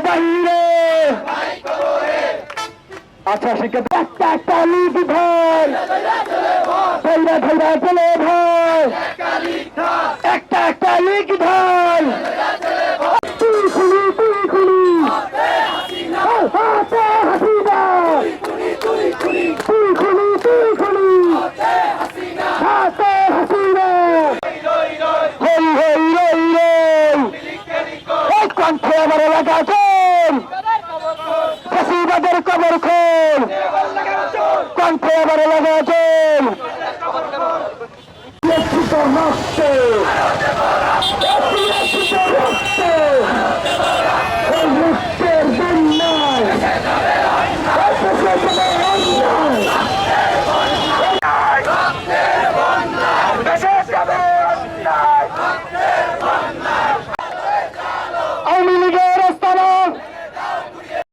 বাহিরে আচ্ছা শিখে একটা কালি ভাই ধৈরা ধৈরা চলে ভাই একটা কালি ভাই কণ্ঠে আমার এলাকা আছেন চাষিবাদের কবর খুন কণ্ঠে আমার এলাকা আছেন নষ্ট